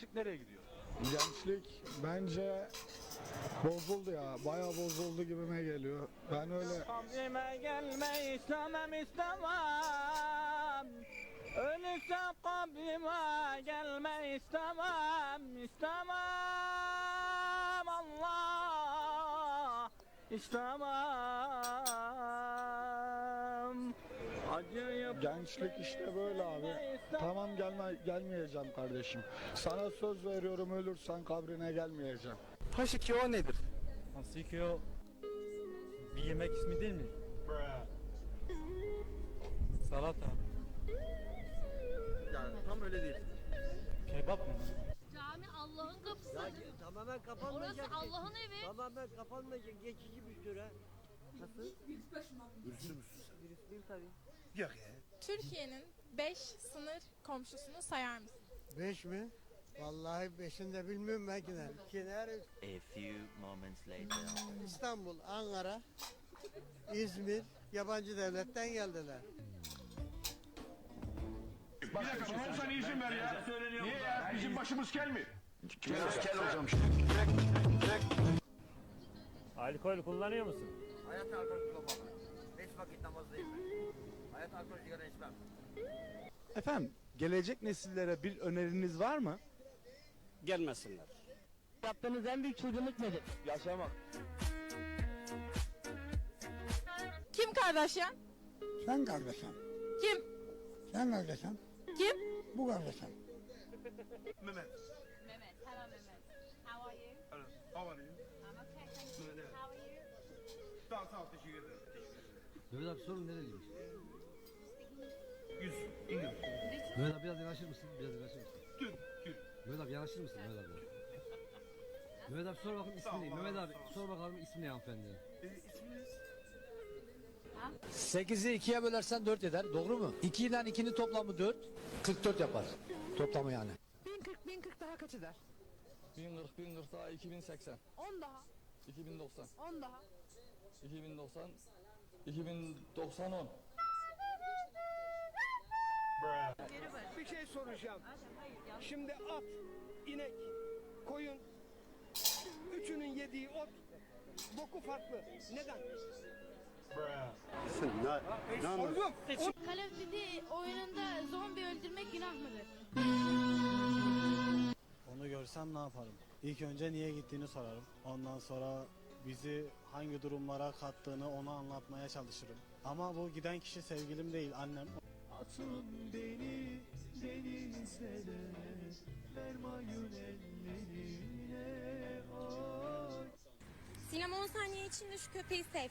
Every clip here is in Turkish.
gençlik nereye gidiyor? Gençlik bence bozuldu ya. Bayağı bozuldu gibime geliyor. Ben öyle Kabrime gelme istemem istemem Ölürsem kabrime gelme istemem istemem Allah istemem Acıyı gençlik işte böyle abi. Tamam gelme gelmeyeceğim kardeşim. Sana söz veriyorum ölürsen kabrine gelmeyeceğim. H2O nedir? H2O bir yemek ismi değil mi? Salata. Yani tam öyle değil. Kebap mı? Cami Allah'ın kapısı. Tamamen kapanmayacak. Orası Allah'ın evi. Tamamen kapanmayacak. Geçici bir süre. Nasıl? Virüslüyüm tabii. Türkiye'nin 5 sınır komşusunu sayar mısın? Beş mi? Vallahi beşini de bilmiyorum ben ki de. Kenar A few moments later. İstanbul, Ankara, İzmir yabancı devletten geldiler. Bir dakika son saniye izin ver ya. Niye ya? Bizim başımız kel mi? Alkol kullanıyor musun? Hayat alkol kullanmam. Beş vakit namazdayım ben alkol. Efendim gelecek nesillere bir öneriniz var mı? Gelmesinler. Yaptığınız en büyük çılgınlık nedir? Yaşamak. Kim kardeşim? Sen kardeşim. Kim? Sen kardeşim. Kim? Bu kardeşim. Mehmet. Mehmet. Hello Mehmet. How are you? Hello. How are you? I'm okay. Thank you. How are you? Sağ ol, sağ ol. Teşekkür ederim. Mehmet abi sorun nereliyiz? 100 Mehmet abi biraz yanaşır mısın? Biraz yanaşır mısın? Mehmet abi yanaşır mısın Mehmet abi? Mehmet abi sor bakalım ismi ne? Mehmet abi sor bakalım ismi ne hanımefendi? E, isminiz? 8'i 2'ye bölersen 4 eder. Doğru mu? 2 ile 2'nin toplamı 4. 44 yapar. Toplamı yani. 1040, 1040 daha kaç eder? 1040, 1040 daha 2080. 10 daha. 2090. 10 daha. 2090. 2090 10. soracağım. Şimdi at, inek, koyun, üçünün yediği ot, boku farklı. Neden? Sordum. Call of Duty oyununda zombi öldürmek günah mıdır? Onu görsem ne yaparım? İlk önce niye gittiğini sorarım. Ondan sonra bizi hangi durumlara kattığını ona anlatmaya çalışırım. Ama bu giden kişi sevgilim değil, annem. Atın beni denizlere, fermayın ellerine ay. Sinem 10 saniye içinde şu köpeği sev.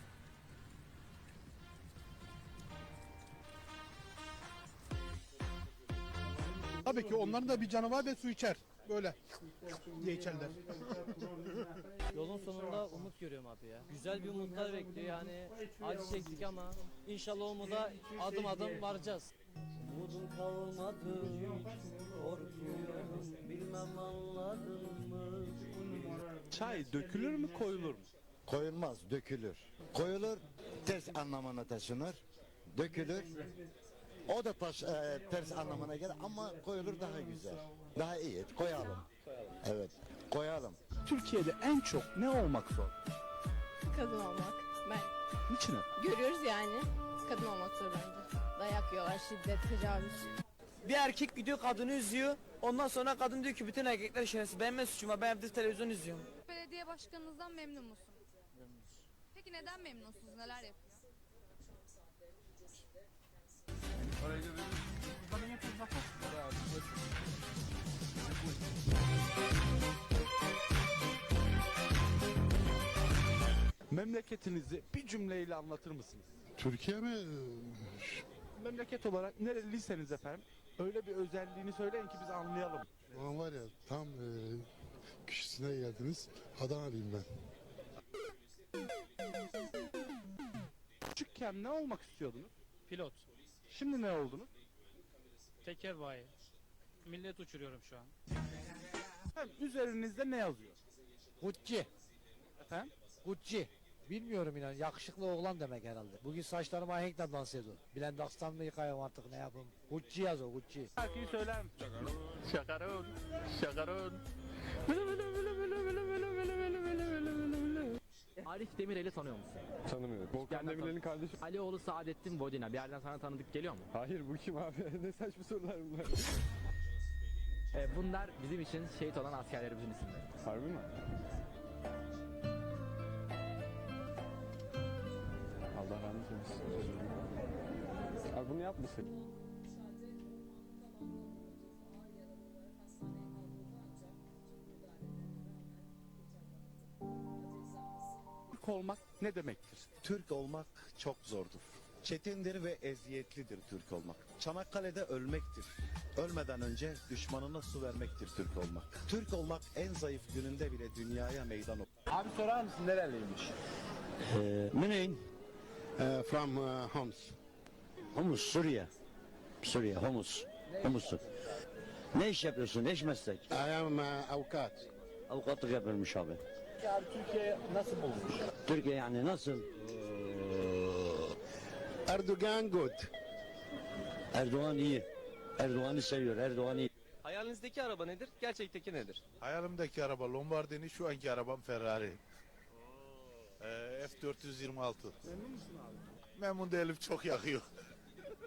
Tabii ki onların da bir canı var ve su içer. Böyle diye içerler. Yolun sonunda umut görüyorum abi ya. Güzel bir umutlar bekliyor yani. Acı çektik ama inşallah o umuda adım adım varacağız. Umudum kalmadı, korkuyorum, bilmem anladın mı? Çay dökülür mü koyulur mu? Koyulmaz, dökülür. Koyulur, ters anlamına taşınır. Dökülür. O da taş, e, ters anlamına gelir ama koyulur daha güzel. Daha iyi. Koyalım. Evet. Koyalım. Türkiye'de en çok ne olmak zor? Kadın olmak. Ben Niçin? görüyoruz yani. Kadın olmak zor bence. Dayak yiyorlar, şiddet, tecavüz. Bir erkek gidiyor kadını üzüyor Ondan sonra kadın diyor ki bütün erkekler şerefsiz benim ne suçum var ben evde televizyon izliyorum Belediye başkanınızdan memnun musun? Memnunuz. Peki neden memnunsunuz? Neler yapıyor? Memleketinizi bir cümleyle anlatır mısınız? Türkiye mi? Memleket olarak nereliseniz efendim öyle bir özelliğini söyleyin ki biz anlayalım. Ulan var ya tam e, kişisine geldiniz. Adanalıyım ben. Küçükken ne olmak istiyordunuz? Pilot, Şimdi ne oldunuz? teker bayi. Millet uçuruyorum şu an. Efendim üzerinizde ne yazıyor? Gucci. Efendim? Gucci. Bilmiyorum inan yakışıklı oğlan demek herhalde. Bugün saçlarıma ahenkle dans ediyor. Blendax'tan mı yıkayım artık ne yapayım. Gucci yaz o Gucci. Şarkıyı söyler misin? Şakarın, şakarın. Arif Demirel'i tanıyor musun? Tanımıyorum. Volkan Demirel'in kardeşi. Alioğlu Saadettin Bodina bir yerden sana tanıdık geliyor mu? Hayır bu kim abi? ne saçma sorular bunlar. bunlar bizim için şehit olan askerlerimizin isimleri. Harbi mi? Abi bunu yapmasın. Türk olmak ne demektir? Türk olmak çok zordur. Çetindir ve eziyetlidir Türk olmak. Çanakkale'de ölmektir. Ölmeden önce düşmanına su vermektir Türk olmak. Türk olmak en zayıf gününde bile dünyaya meydan okumak. Abi sorar mısın nereliymiş? Uh, from uh, Homs. Homs, Suriye. Suriye, Homs. Homs'tur. Ne iş yapıyorsun? Ne iş meslek? I am uh, avukat. Avukatlık yapıyormuş abi. Peki abi Türkiye nasıl bulmuş? Türkiye yani nasıl? Uh, Erdoğan good. Erdoğan iyi. Erdoğan'ı seviyor. Erdoğan iyi. Hayalinizdeki araba nedir? Gerçekteki nedir? Hayalimdeki araba Lombardini, şu anki arabam Ferrari. Ee, F426. Memnun musun abi? Memnun değilim çok yakıyor.